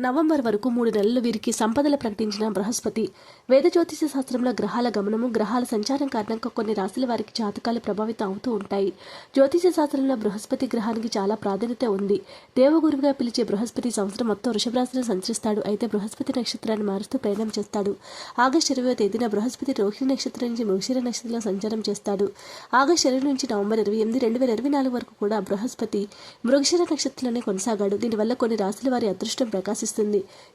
November వరకు మూడు నెలలు వీరికి సంపదలు ప్రకటించిన బృహస్పతి. వేద జ్యోతిష శాస్త్రంలో గ్రహాల గమనము గ్రహాల సంచారం కారణంగా కొన్ని రాశుల వారికి జాతకాలు ప్రభావితం అవుతూ ఉంటాయి. జ్యోతిష శాస్త్రంలో బృహస్పతి గ్రహానికి చాలా ప్రాధాన్యత ఉంది. దేవగురువుగా పిలిచే బృహస్పతి సంవత్సరం మొత్తం వృషభరాశిని సంచరిస్తాడు. అయితే బృహస్పతి నక్షత్రాన్ని మారుస్తూ ప్రయాణం చేస్తాడు. ఆగస్టు ఇరవై తేదీన బృహస్పతి రోహిణి నక్షత్రం నుంచి మృషిర నక్షత్రంలో సంచారం చేస్తాడు. ఆగస్టు ఇరవై నుంచి నవంబర్ ఇరవై ఎనిమిది రెండు వేల ఇరవై నాలుగు వరకు కూడా బృహస్పతి మృగశిర నక్షత్రంలోనే కొనసాగాడు. దీనివల్ల కొన్ని రాశుల వారి అదృష్టం ప్రకాశిస్తుంది.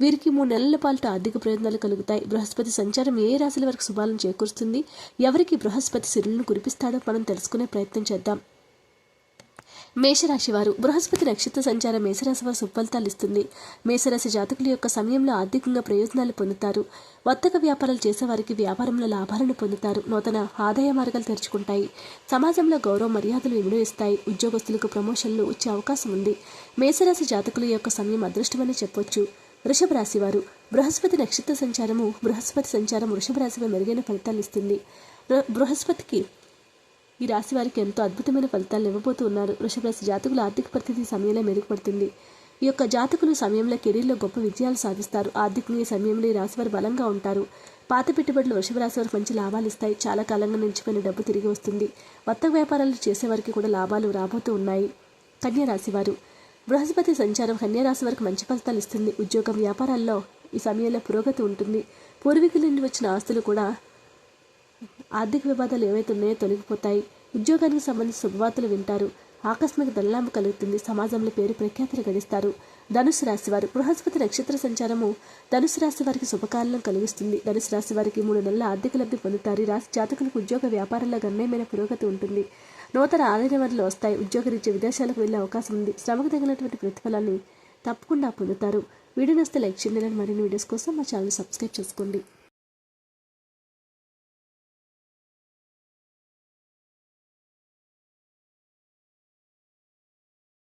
వీరికి మూడు నెలల పాటు ఆర్థిక ప్రయోజనాలు కలుగుతాయి. బృహస్పతి సంచారం ఏ రాశుల వరకు శుభాలను చేకూరుస్తుంది? ఎవరికి బృహస్పతి సిరులను కురిపిస్తాడో మనం తెలుసుకునే ప్రయత్నం చేద్దాం. మేషరాశి వారు బృహస్పతి నక్షత్ర సంచారం మేషరాశి వారు సుఫలితాలు ఇస్తుంది. మేషరాశి జాతకుల యొక్క సమయంలో ఆర్థికంగా ప్రయోజనాలు పొందుతారు. వర్తక వ్యాపారాలు చేసేవారికి వ్యాపారంలో లాభాలను పొందుతారు. నూతన ఆదాయ మార్గాలు తెరుచుకుంటాయి. సమాజంలో గౌరవ మర్యాదలు వినియోగిస్తాయి. ఉద్యోగస్తులకు ప్రమోషన్లు వచ్చే అవకాశం ఉంది. మేషరాశి జాతకుల యొక్క సమయం అదృష్టమని చెప్పొచ్చు. వృషభ రాశి వారు బృహస్పతి నక్షత్ర సంచారము బృహస్పతి సంచారం వృషభ రాశిపై మెరుగైన ఫలితాలు ఇస్తుంది. బృహస్పతికి ఈ రాశి వారికి ఎంతో అద్భుతమైన ఫలితాలు ఇవ్వబోతూ ఉన్నారు. వృషభ రాశి జాతకుల ఆర్థిక పరిస్థితి సమయంలో మెరుగుపడుతుంది. ఈ యొక్క జాతకులు సమయంలో కెరీర్లో గొప్ప విజయాలు సాధిస్తారు. ఆర్థికంగా ఈ సమయంలో ఈ రాశి వారు బలంగా ఉంటారు. పాత పెట్టుబడులు వృషభ రాశి వారికి మంచి లాభాలు ఇస్తాయి. చాలా కాలంగా నిలిచిపోయిన డబ్బు తిరిగి వస్తుంది. వర్తక వ్యాపారాలు చేసేవారికి కూడా లాభాలు రాబోతూ ఉన్నాయి. కన్యారాశి వారు. బృహస్పతి సంచారం కన్యా రాశి వారికి మంచి ఫలితాలు ఇస్తుంది. ఉద్యోగం వ్యాపారాల్లో ఈ సమయంలో పురోగతి ఉంటుంది. పూర్వీకుల నుండి వచ్చిన ఆస్తులు కూడా ఆర్థిక వివాదాలు ఏవైతే ఉన్నాయో తొలగిపోతాయి. ఉద్యోగానికి సంబంధించిన శుభవార్తలు వింటారు. ఆకస్మిక ధనలాభం కలుగుతుంది. సమాజంలో పేరు ప్రఖ్యాతులు గడిస్తారు. ధనుసు రాశి వారు బృహస్పతి నక్షత్ర సంచారము ధనుసు రాశి వారికి శుభకాలం కలిగిస్తుంది. ధనుసు రాశి వారికి మూడు నెలల ఆర్థిక లబ్ధి పొందుతారు. రాశి జాతకులకు ఉద్యోగ వ్యాపారంలో గణనీయమైన పురోగతి ఉంటుంది. నూతన ఆదాయ వనరులు వస్తాయి. ఉద్యోగరీత్యా విదేశాలకు వెళ్ళే అవకాశం ఉంది. శ్రమకు తగినటువంటి ప్రతిఫలాన్ని తప్పకుండా పొందుతారు. వీడియోని వస్తే లైక్ చేయండి. మరిన్ని వీడియోస్ కోసం మా ఛానల్ సబ్స్క్రైబ్ చేసుకోండి.